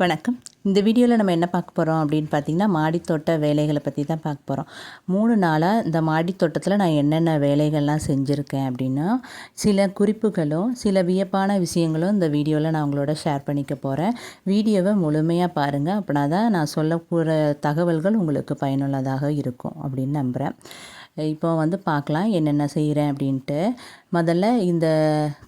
வணக்கம். இந்த வீடியோவில் நம்ம என்ன பார்க்க போகிறோம் அப்படின்னு பார்த்தீங்கன்னா மாடித்தோட்ட வேலைகளை பற்றி தான் பார்க்க போகிறோம் மூணு நாளாக இந்த மாடித்தோட்டத்தில் நான் என்னென்ன வேலைகள்லாம் செஞ்சுருக்கேன் அப்படின்னா சில குறிப்புகளும் சில வியப்பான விஷயங்களும் இந்த வீடியோவில் நான் உங்களோட ஷேர் பண்ணிக்க போகிறேன் வீடியோவை முழுமையாக பாருங்கள் அப்படின்னா தான் நான் சொல்லக்கூற தகவல்கள் உங்களுக்கு பயனுள்ளதாக இருக்கும் அப்படின்னு நம்புகிறேன் இப்போ வந்து பார்க்கலாம் என்னென்ன செய்கிறேன் அப்படின்ட்டு. முதல்ல இந்த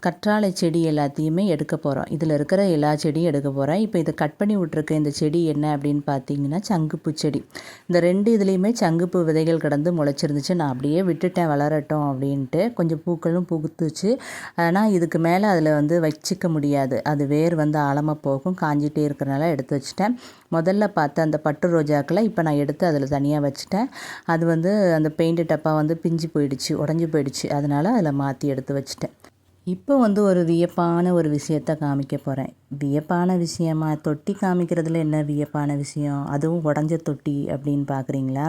கற்றாழை செடி எல்லாத்தையுமே எடுக்க போகிறோம். இதில் இருக்கிற எல்லா செடியும் எடுக்க போகிறேன். இப்போ இதை கட் பண்ணி விட்ருக்க இந்த செடி என்ன அப்படின்னு பார்த்தீங்கன்னா சங்குப்பூ செடி. இந்த ரெண்டு இதுலேயுமே சங்குப்பூ விதைகள் கிடந்து முளைச்சிருந்துச்சு. நான் அப்படியே விட்டுட்டேன் வளரட்டும் அப்படின்ட்டு கொஞ்சம் பூக்களும் புகுத்துச்சு ஆனால் இதுக்கு மேலே அதில் வந்து வச்சிக்க முடியாது. அது வேர் வந்து ஆழமாக போகும். காஞ்சிட்டே இருக்கிறனால எடுத்து வச்சுட்டேன். முதல்ல பார்த்த அந்த பட்டு ரோஜாக்களை இப்போ நான் எடுத்து அதில் தனியாக வச்சுட்டேன். அது வந்து அந்த பெயிண்டட் டப்பா வந்து பிஞ்சு போயிடுச்சு உடஞ்சி போயிடுச்சு. அதனால் அதில் மாற்றி எடுத்து வச்சுட்டேன். இப்போ வந்து ஒரு வியப்பான ஒரு விஷயத்த காமிக்க போகிறேன் வியப்பான விஷயமா? தொட்டி காமிக்கிறதுல என்ன வியப்பான விஷயம்? அதுவும் உடஞ்ச தொட்டி அப்படின்னு பார்க்குறீங்களா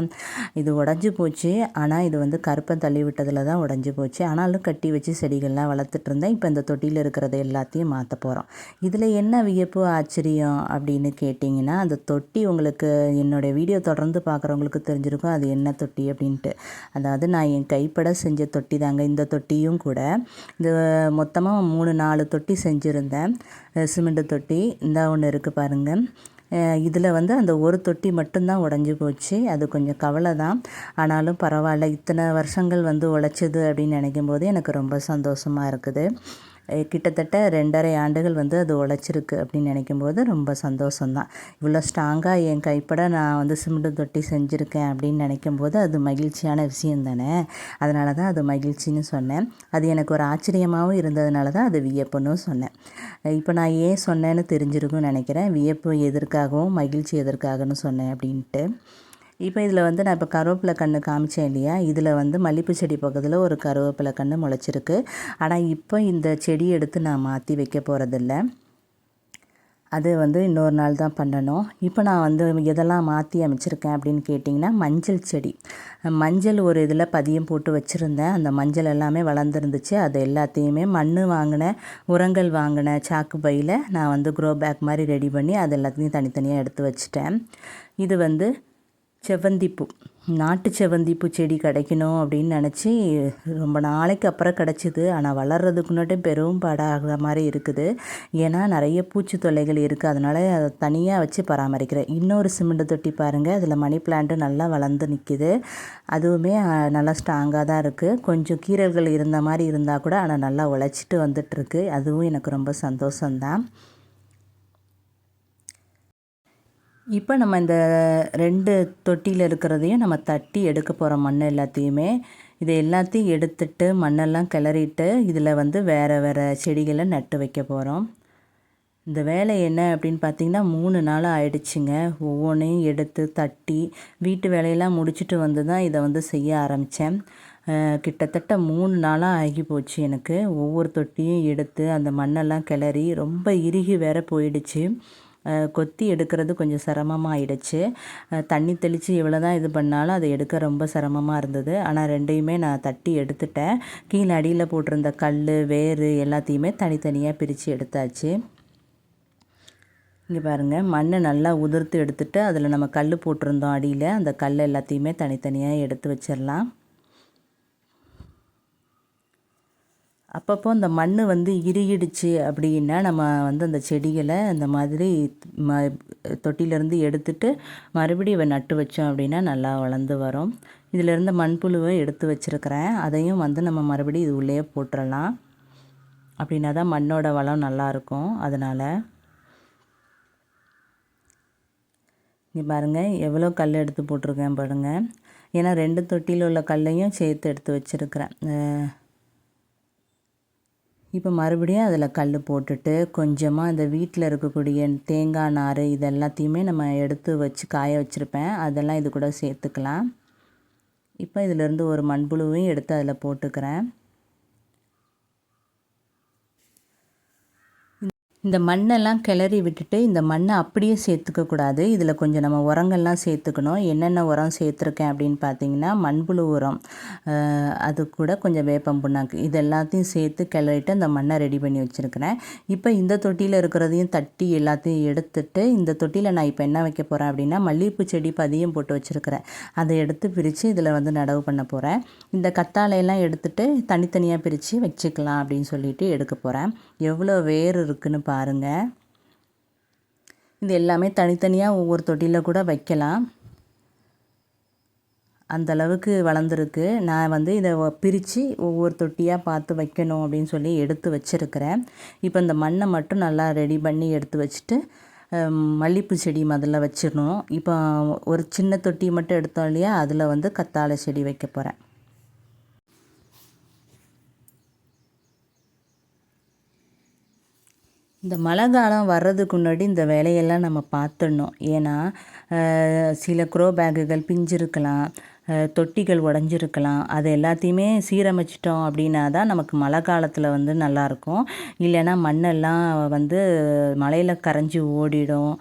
இது உடஞ்சி போச்சு. ஆனால் இது வந்து கருப்பை தள்ளி விட்டதில் தான் உடஞ்சி போச்சு. ஆனாலும் கட்டி வச்சு செடிகள்லாம் வளர்த்துட்டு இருந்தேன். இப்போ இந்த தொட்டியில் இருக்கிறத எல்லாத்தையும் மாற்ற போகிறோம் இதில் என்ன வியப்பு ஆச்சரியம் அப்படின்னு கேட்டிங்கன்னா அந்த தொட்டி உங்களுக்கு என்னுடைய வீடியோ தொடர்ந்து பார்க்குறவங்களுக்கு தெரிஞ்சிருக்கும். அது என்ன தொட்டி அப்படின்ட்டு. அதாவது நான் என் கைப்பட செஞ்ச தொட்டி தாங்க. இந்த தொட்டியும் கூட. இந்த மொத்தமாக மூணு நாலு தொட்டி செஞ்சுருந்தேன். சிமெண்ட் தொட்டி இந்த ஒன்று இருக்குது பாருங்கள் இதில் வந்து அந்த ஒரு தொட்டி மட்டும்தான் உடஞ்சி போச்சு. அது கொஞ்சம் கவலை தான். ஆனாலும் பரவாயில்ல இத்தனை வருஷங்கள் வந்து உழைச்சது அப்படின்னு நினைக்கும் போது எனக்கு ரொம்ப சந்தோஷமாக இருக்குது. கிட்டத்தட்ட ரெண்டரை ஆண்டுகள் வந்து அது உழைச்சிருக்கு அப்படின்னு நினைக்கும்போது ரொம்ப சந்தோஷம்தான். இவ்வளோ ஸ்ட்ராங்காக என் கைப்பட நான் வந்து சிமெண்ட் தொட்டி செஞ்சுருக்கேன் அப்படின்னு நினைக்கும்போது அது மகிழ்ச்சியான விஷயம் தானே அதனால தான் அது மகிழ்ச்சின்னு சொன்னேன். அது எனக்கு ஒரு ஆச்சரியமாகவும் இருந்ததுனால தான் அது வியப்புன்னு சொன்னேன். இப்போ நான் ஏன் சொன்னேன்னு தெரிஞ்சிருக்கும்னு நினைக்கிறேன். வியப்பு எதற்காகவும் மகிழ்ச்சி எதற்காகன்னு சொன்னேன் அப்படின்ட்டு. இப்போ இதில் வந்து நான் இப்போ கருவேப்பிலை கன்று காமிச்சேன் இல்லையா? இதில் வந்து மல்லிப்பூ செடி பக்கத்தில் ஒரு கருவேப்பிலை கன்று முளைச்சிருக்கு. ஆனால் இப்போ இந்த செடி எடுத்து நான் மாற்றி வைக்க போகிறதில்ல அது வந்து இன்னொரு நாள் தான் பண்ணணும். இப்போ நான் வந்து எதெல்லாம் மாற்றி அமைச்சிருக்கேன் அப்படின்னு கேட்டிங்கன்னா மஞ்சள் செடி. மஞ்சள் ஒரு இதில் பதியம் போட்டு வச்சுருந்தேன். அந்த மஞ்சள் எல்லாமே வளர்ந்துருந்துச்சு. அது எல்லாத்தையுமே மண் வாங்கினேன் உரங்கள் வாங்கின சாக்கு பையில் நான் வந்து க்ரோ பேக் மாதிரி ரெடி பண்ணி அது எல்லாத்தையும் தனித்தனியாக எடுத்து வச்சுட்டேன். இது வந்து செவ்வந்திப்பூ. நாட்டு செவ்வந்திப்பூ செடி கிடைக்கணும் அப்படின்னு நினச்சி ரொம்ப நாளைக்கு அப்புறம் கிடச்சிது. ஆனால் வளர்கிறதுக்குன்னாட்டே பெரும் பாடாகிற மாதிரி இருக்குது. ஏன்னா நிறைய பூச்சி தொல்லைகள் இருக்குது அதனால் அதை தனியாக வச்சு பராமரிக்கிறேன். இன்னொரு சிமெண்ட் தொட்டி பாருங்கள் அதில் மணி பிளான்ட்டு நல்லா வளர்ந்து நிற்கிது அதுவுமே நல்லா ஸ்ட்ராங்காக தான் இருக்குது கொஞ்சம் கீரல்கள் இருந்த மாதிரி இருந்தால் கூட ஆனால் நல்லா உழைச்சிட்டு வந்துட்டுருக்கு அதுவும் எனக்கு ரொம்ப சந்தோஷம்தான். இப்போ நம்ம இந்த ரெண்டு தொட்டியில் இருக்கிறதையும் நம்ம தட்டி எடுக்க போகிற மண் எல்லாத்தையுமே இதை எல்லாத்தையும் எடுத்துட்டு மண்ணெல்லாம் கிளறிட்டு இதில் வந்து வேறு வேறு செடிகளை நட்டு வைக்க போகிறோம் இந்த வேலை என்ன அப்படின்னு பார்த்தீங்கன்னா மூணு நாள் ஆயிடுச்சுங்க. ஒவ்வொன்றையும் எடுத்து தட்டி வீட்டு வேலையெல்லாம் முடிச்சுட்டு வந்து தான் இதை வந்து செய்ய ஆரம்பித்தேன். கிட்டத்தட்ட மூணு நாளாக ஆகி போச்சு எனக்கு. ஒவ்வொரு தொட்டியும் எடுத்து அந்த மண்ணெல்லாம் கிளறி ரொம்ப இறுகி வேற போயிடுச்சு. கொத்தி எடுக்கிறது கொஞ்சம் சிரமமாக ஆயிடுச்சு தண்ணி தெளித்து எவ்வளோ தான் இது பண்ணாலும் அதை எடுக்க ரொம்ப சிரமமாக இருந்தது. ஆனால் ரெண்டையுமே நான் தட்டி எடுத்துட்டேன். கீழே அடியில் போட்டிருந்த கல் வேர் எல்லாத்தையுமே தனித்தனியாக பிரித்து எடுத்தாச்சு. இங்கே பாருங்கள் மண்ணை நல்லா உதிர்த்து எடுத்துகிட்டு அதில் நம்ம கல் போட்டிருந்தோம் அடியில். அந்த கல் எல்லாத்தையுமே தனித்தனியாக எடுத்து வச்சிடலாம். அப்பப்போ அந்த மண் வந்து இறுகிடுச்சு அப்படின்னா நம்ம வந்து அந்த செடிகளை இந்த மாதிரி ம தொட்டிலேருந்து எடுத்துட்டு மறுபடியும் நட்டு வச்சோம் அப்படின்னா நல்லா வளர்ந்து வரும். இதிலேருந்து மண்புழுவை எடுத்து வச்சுருக்கிறேன். அதையும் வந்து நம்ம மறுபடியும் இது உள்ளே போட்டுடலாம் அப்படின்னா தான் மண்ணோட வளம் நல்லாயிருக்கும் அதனால் இங்கே பாருங்கள் எவ்வளோ கல் எடுத்து போட்டிருக்கேன் பாருங்கள் ஏன்னா ரெண்டு தொட்டியில் உள்ள கல்லையும் சேர்த்து எடுத்து வச்சுருக்கிறேன். இப்போ மறுபடியும் அதில் கல் போட்டுட்டு கொஞ்சமாக இந்த வீட்டில் இருக்கக்கூடிய தேங்காய் நார் இது எல்லாத்தையுமே நம்ம எடுத்து வச்சு காய வச்சுருப்பேன். அதெல்லாம் இது கூட சேர்த்துக்கலாம். இப்போ இதிலேருந்து ஒரு மண்புழுவையும் எடுத்து அதில் போட்டுக்கிறேன். இந்த மண்ணெல்லாம் கிளறி விட்டுட்டு இந்த மண்ணை அப்படியே சேர்த்துக்கக்கூடாது இதில் கொஞ்சம் நம்ம உரங்கள்லாம் சேர்த்துக்கணும். என்னென்ன உரம் சேர்த்துருக்கேன் அப்படின்னு பார்த்தீங்கன்னா மண்புழு உரம். அது கூட கொஞ்சம் வேப்பம் புண்ணாக்கு. இது எல்லாத்தையும் சேர்த்து கிளறிட்டு அந்த மண்ணை ரெடி பண்ணி வச்சுருக்கிறேன். இப்போ இந்த தொட்டியில் இருக்கிறதையும் தட்டி எல்லாத்தையும் எடுத்துட்டு இந்த தொட்டியில் நான் இப்போ என்ன வைக்க போகிறேன் அப்படின்னா மல்லிகைப்பூ செடி பதியம் போட்டு வச்சுருக்கிறேன். அதை எடுத்து பிரித்து இதில் வந்து நடவு பண்ண போகிறேன் இந்த கத்தாழையெல்லாம் எடுத்துகிட்டு தனித்தனியாக பிரித்து வச்சுக்கலாம் அப்படின்னு சொல்லிட்டு எடுக்க போகிறேன் எவ்வளோ வேர் இருக்குதுன்னு பாருங்கள் இது எல்லாமே தனித்தனியாக ஒவ்வொரு தொட்டியில் கூட வைக்கலாம். அந்தளவுக்கு வளர்ந்துருக்கு. நான் வந்து இதை பிரித்து ஒவ்வொரு தொட்டியாக பார்த்து வைக்கணும் அப்படின்னு சொல்லி எடுத்து வச்சுருக்கிறேன். இப்போ இந்த மண்ணை மட்டும் நல்லா ரெடி பண்ணி எடுத்து வச்சுட்டு மல்லிகைப்பூ செடி முதல்ல வச்சிடணும். இப்போ ஒரு சின்ன தொட்டி மட்டும் எடுத்தோம் இல்லையா? அதில் வந்து கத்தாழை செடி வைக்க போகிறேன் இந்த மழை காலம் வர்றதுக்கு முன்னாடி இந்த வேலையெல்லாம் நம்ம பார்த்துடணும். ஏன்னா சில க்ரோ பேக்குகள் பிஞ்சிருக்கலாம் தொட்டிகள் உடஞ்சிருக்கலாம். அது எல்லாத்தையுமே சீரமைச்சிட்டோம் அப்படின்னா தான் நமக்கு மழை காலத்தில் வந்து நல்லாயிருக்கும். இல்லைன்னா மண்ணெல்லாம் வந்து மழையில் கரைஞ்சி ஓடிடும்.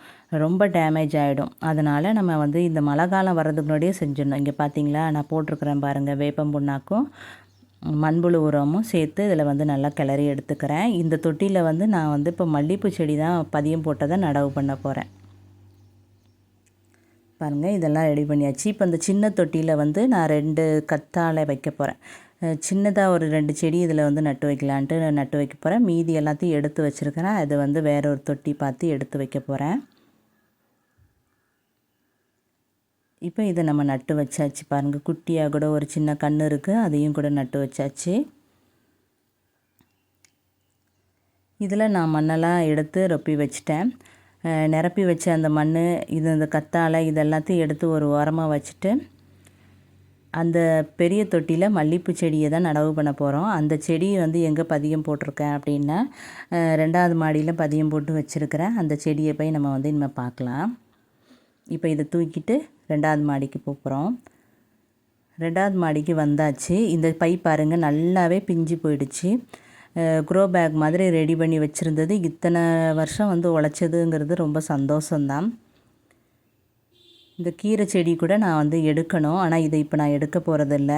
ரொம்ப டேமேஜ் ஆகிடும் அதனால் நம்ம வந்து இந்த மழை காலம் வர்றதுக்கு முன்னாடியே செஞ்சிடணும். இங்கே பார்த்தீங்களா நான் போட்டிருக்கிறேன் பாருங்கள் வேப்பம் புண்ணாக்கும். மண்புழு உரமும் சேர்த்து இதில் வந்து நல்லா கிளறி எடுத்துக்கிறேன். இந்த தொட்டியில் வந்து நான் வந்து இப்போ மல்லிகைப்பூ செடி தான் பதியம் போட்டதை நடவு பண்ண போகிறேன் பாருங்கள் இதெல்லாம் ரெடி பண்ணியாச்சு. இப்போ இந்த சின்ன தொட்டியில் வந்து நான் ரெண்டு கத்தாழை வைக்க போகிறேன் சின்னதாக ஒரு ரெண்டு செடி இதில் வந்து நட்டு வைக்கலான்ட்டு நட்டு வைக்க போகிறேன் மீதி எல்லாத்தையும் எடுத்து வச்சுருக்கிறேன். அது வந்து வேற ஒரு தொட்டி பார்த்து எடுத்து வைக்க போகிறேன் இப்போ இதை நம்ம நட்டு வச்சாச்சு பாருங்கள் குட்டியாக கூட ஒரு சின்ன கன்று இருக்குது அதையும் கூட நட்டு வச்சாச்சு. இதில் நான் மண்ணெல்லாம் எடுத்து ரொப்பி வச்சிட்டேன். நிரப்பி வச்ச அந்த மண் இது அந்த கத்தாழை இது எல்லாத்தையும் எடுத்து ஒரு ஓரமாக வச்சுட்டு அந்த பெரிய தொட்டியில் மல்லிகைப்பூ செடியை தான் நடவு பண்ண போகிறோம் அந்த செடியை வந்து எங்கே பதியம் போட்டிருக்கேன் அப்படின்னா ரெண்டாவது மாடியில் பதியம் போட்டு வச்சுருக்கிறேன். அந்த செடியை போய் நம்ம வந்து இனிமேல் பார்க்கலாம். இப்போ இதை தூக்கிட்டு ரெண்டாவது மாடிக்கு போகிறோம் ரெண்டாவது மாடிக்கு வந்தாச்சு. இந்த பை பாருங்கள் நல்லாவே பிஞ்சு போயிடுச்சு. க்ரோ பேக் மாதிரி ரெடி பண்ணி வச்சுருந்தது. இத்தனை வருஷம் வந்து உழைச்சதுங்கிறது ரொம்ப சந்தோஷந்தான் இந்த கீரை செடி கூட நான் வந்து எடுக்கணும். ஆனால் இதை இப்போ நான் எடுக்க போகிறதில்ல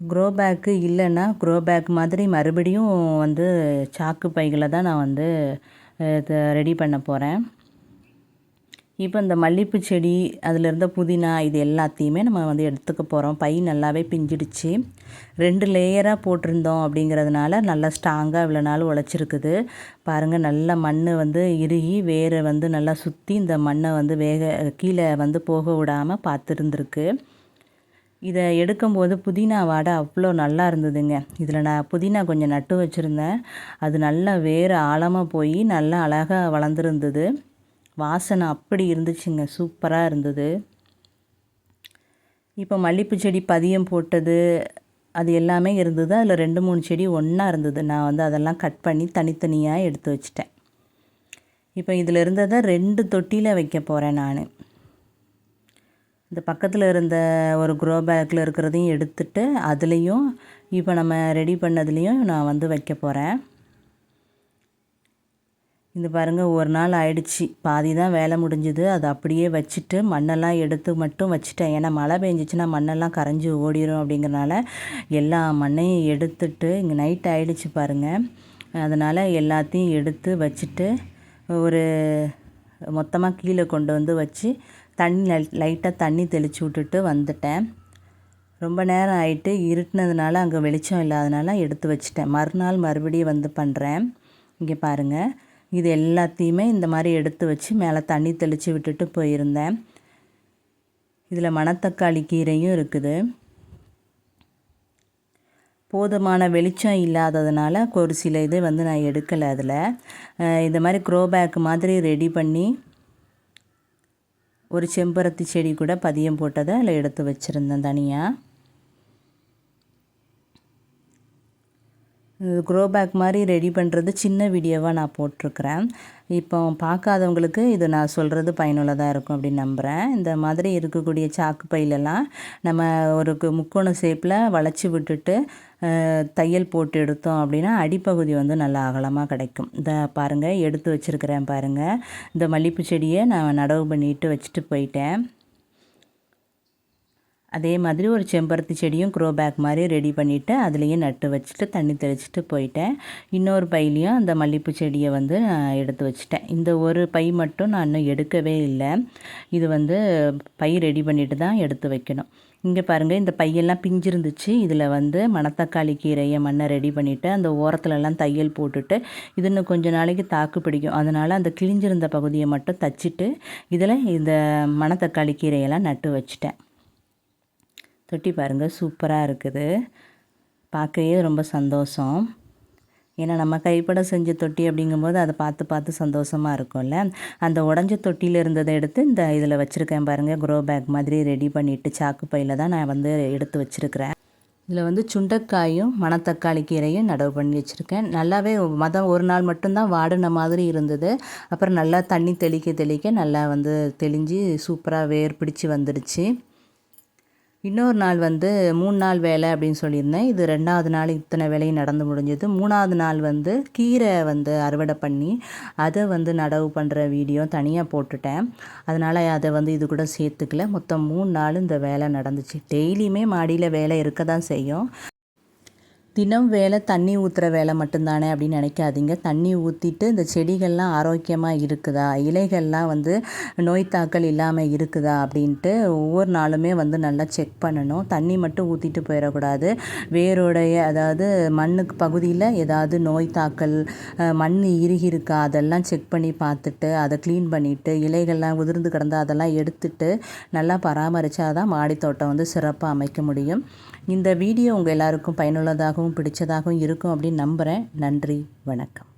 க்ரோ பேக்கு இல்லைன்னா க்ரோ பேக் மாதிரி மறுபடியும் வந்து சாக்கு பைகளை தான் நான் வந்து ரெடி பண்ண போகிறேன் இப்போ இந்த மல்லிகைப்பூ செடி அதில் இருந்த புதினா இது எல்லாத்தையுமே நம்ம வந்து எடுத்துக்க போகிறோம் பை நல்லாவே பிஞ்சிடுச்சு. ரெண்டு லேயராக போட்டிருந்தோம் அப்படிங்கிறதுனால நல்லா ஸ்ட்ராங்காக இவ்வளோ நாள் உழைச்சிருக்குது. பாருங்கள் நல்ல மண் வந்து இறுகி வேரை வந்து நல்லா சுற்றி இந்த மண்ணை வந்து வேக கீழே வந்து போக விடாமல் பார்த்துருந்துருக்கு. இதை எடுக்கும்போது புதினா வாடை அவ்வளோ நல்லா இருந்ததுங்க. இதில் நான் புதினா கொஞ்சம் நட்டு வச்சுருந்தேன். அது நல்லா வேறு ஆழமாக போய் நல்லா அழகாக வளர்ந்துருந்தது. வாசனை அப்படி இருந்துச்சுங்க. சூப்பராக இருந்தது. இப்போ மல்லிகைப்பூ செடி பதியம் போட்டது அது எல்லாமே இருந்தது. அதில் ரெண்டு மூணு செடி ஒன்றா இருந்தது. நான் வந்து அதெல்லாம் கட் பண்ணி தனித்தனியாக எடுத்து வச்சிட்டேன். இப்போ இதில் இருந்ததை ரெண்டு தொட்டியில் வைக்க போகிறேன் நான். இந்த பக்கத்தில் இருந்த ஒரு க்ரோ பேக்கில் இருக்கிறதையும் எடுத்துட்டு அதுலேயும் இப்போ நம்ம ரெடி பண்ணதுலேயும் நான் வந்து வைக்க போகிறேன் இந்த பாருங்கள் ஒரு நாள் ஆயிடுச்சு. பாதி தான் வேலை முடிஞ்சுது. அதை அப்படியே வச்சுட்டு மண்ணெல்லாம் எடுத்து மட்டும் வச்சுட்டேன். ஏன்னா மழை பெஞ்சிச்சுன்னா மண்ணெல்லாம் கரைஞ்சி ஓடிடும் அப்படிங்கிறனால எல்லா மண்ணையும் எடுத்துட்டு இங்கே நைட் ஆயிடுச்சு பாருங்கள் அதனால் எல்லாத்தையும் எடுத்து வச்சுட்டு ஒரு மொத்தமாக கீழே கொண்டு வந்து வச்சு தண்ணி லைட்டாக தண்ணி தெளித்து விட்டுட்டு வந்துட்டேன். ரொம்ப நேரம் ஆகிட்டு இருட்டினதுனால அங்கே வெளிச்சம் இல்லாதனால எடுத்து வச்சுட்டேன். மறுநாள் மறுபடியும் வந்து பண்ணுறேன் இங்கே பாருங்கள் இது எல்லாத்தையுமே இந்த மாதிரி எடுத்து வச்சு மேலே தண்ணி தெளித்து விட்டுட்டு போயிருந்தேன். இதில் மணத்தக்காளி கீரையும் இருக்குது. போதுமான வெளிச்சம் இல்லாததுனால ஒரு சில இது வந்து நான் எடுக்கலை அதில். இந்த மாதிரி க்ரோ பேக் மாதிரி ரெடி பண்ணி ஒரு செம்பருத்தி செடி கூட பதியம் போட்டதை அதில் எடுத்து வச்சுருந்தேன் தனியாக. க்ரோ பேக் மாதிரி ரெடி பண்ணுறது சின்ன வீடியோவாக நான் போட்டிருக்கிறேன். இப்போ பார்க்காதவங்களுக்கு இது நான் சொல்கிறது பயனுள்ளதாக இருக்கும் அப்படின்னு நம்புகிறேன் இந்த மாதிரி இருக்கக்கூடிய சாக்கு பையிலெல்லாம் நம்ம ஒரு முக்கோண ஷேப்பில் வளைச்சி விட்டுட்டு தையல் போட்டு எடுத்தோம் அப்படின்னா அடிப்பகுதி வந்து நல்லா அகலமாக கிடைக்கும். இந்த பாருங்கள் எடுத்து வச்சுருக்கிறேன் பாருங்கள் இந்த மல்லிப்பூ செடியை நான் நடவு பண்ணிட்டு வச்சுட்டு போயிட்டேன். அதே மாதிரி ஒரு செம்பருத்தி செடியும் க்ரோ பேக் மாதிரி ரெடி பண்ணிவிட்டு அதுலேயும் நட்டு வச்சுட்டு தண்ணி தெளிச்சிட்டு போயிட்டேன். இன்னொரு பையிலையும் அந்த மல்லிப்பூ செடியை வந்து நான் எடுத்து வச்சுட்டேன். இந்த ஒரு பை மட்டும் நான் இன்னும் எடுக்கவே இல்லை. இது வந்து பை ரெடி பண்ணிட்டு தான் எடுத்து வைக்கணும். இங்கே பாருங்கள் இந்த பையெல்லாம் பிஞ்சிருந்துச்சு. இதில் வந்து மணத்தக்காளி கீரையை மண்ணை ரெடி பண்ணிவிட்டு அந்த ஓரத்துலலாம் தையல் போட்டுட்டு இது இன்னும் கொஞ்சம் நாளைக்கு தாக்கு பிடிக்கும். அதனால் அந்த கிழிஞ்சிருந்த பகுதியை மட்டும் தச்சிட்டு இதில் இந்த மணத்தக்காளி கீரையெல்லாம் நட்டு வச்சுட்டேன். தொட்டி பாருங்கள் சூப்பராக இருக்குது. பார்க்கவே ரொம்ப சந்தோஷம். ஏன்னா நம்ம கைப்பட செஞ்ச தொட்டி அப்படிங்கும்போது அதை பார்த்து பார்த்து சந்தோஷமாக இருக்கும்ல. அந்த உடஞ்ச தொட்டியில் இருந்ததை எடுத்து இந்த இதில் வச்சுருக்கேன் பாருங்கள் க்ரோ பேக் மாதிரி ரெடி பண்ணிவிட்டு சாக்கு பையில் தான் நான் வந்து எடுத்து வச்சுருக்கிறேன். இதில் வந்து சுண்டைக்காயும் மணத்தக்காளி கீரையும் நடவு பண்ணி வச்சுருக்கேன். நல்லாவே மதம் ஒரு நாள் மட்டும்தான் வாடின மாதிரி இருந்தது. அப்புறம் நல்லா தண்ணி தெளிக்க தெளிக்க நல்லா வந்து தெளிஞ்சு சூப்பராக வேர் பிடிச்சி வந்துடுச்சு. இன்னொரு நாள் வந்து மூணு நாள் வேலை அப்படின்னு சொல்லியிருந்தேன். இது ரெண்டாவது நாள் இத்தனை வேலையும் நடந்து முடிஞ்சது. மூணாவது நாள் வந்து கீரை வந்து அறுவடை பண்ணி அதை வந்து நடவு பண்ணுற வீடியோ தனியாக போட்டுட்டேன். அதனால் அதை வந்து இது கூட சேர்த்துக்கல. மொத்தம் மூணு நாள் இந்த வேலை நடந்துச்சு. டெய்லியுமே மாடியில் வேலை இருக்க தான் செய்யும். தினம் வேலை தண்ணி ஊற்றுற வேலை மட்டும்தானே அப்படின்னு நினைக்காதீங்க. தண்ணி ஊற்றிட்டு இந்த செடிகள்லாம் ஆரோக்கியமாக இருக்குதா? இலைகள்லாம் வந்து நோய் தாக்கல் இல்லாமல் இருக்குதா? அப்படின்ட்டு ஒவ்வொரு நாளுமே வந்து நல்லா செக் பண்ணணும். தண்ணி மட்டும் ஊற்றிட்டு போயிடக்கூடாது. வேரோடைய அதாவது மண்ணுக்கு பகுதியில் ஏதாவது நோய் தாக்கல் மண் இறுகி இருக்கா? அதெல்லாம் செக் பண்ணி பார்த்துட்டு அதை க்ளீன் பண்ணிவிட்டு இலைகள்லாம் உதிர்ந்து கிடந்தா அதெல்லாம் எடுத்துட்டு நல்லா பராமரித்தா தான் மாடித்தோட்டம் வந்து சிறப்பாக அமைக்க முடியும். இந்த வீடியோ உங்கள் எல்லாருக்கும் பயனுள்ளதாகும் பிடிச்சதாகவும் இருக்கும் அப்படின்னு நம்புகிறேன் நன்றி வணக்கம்.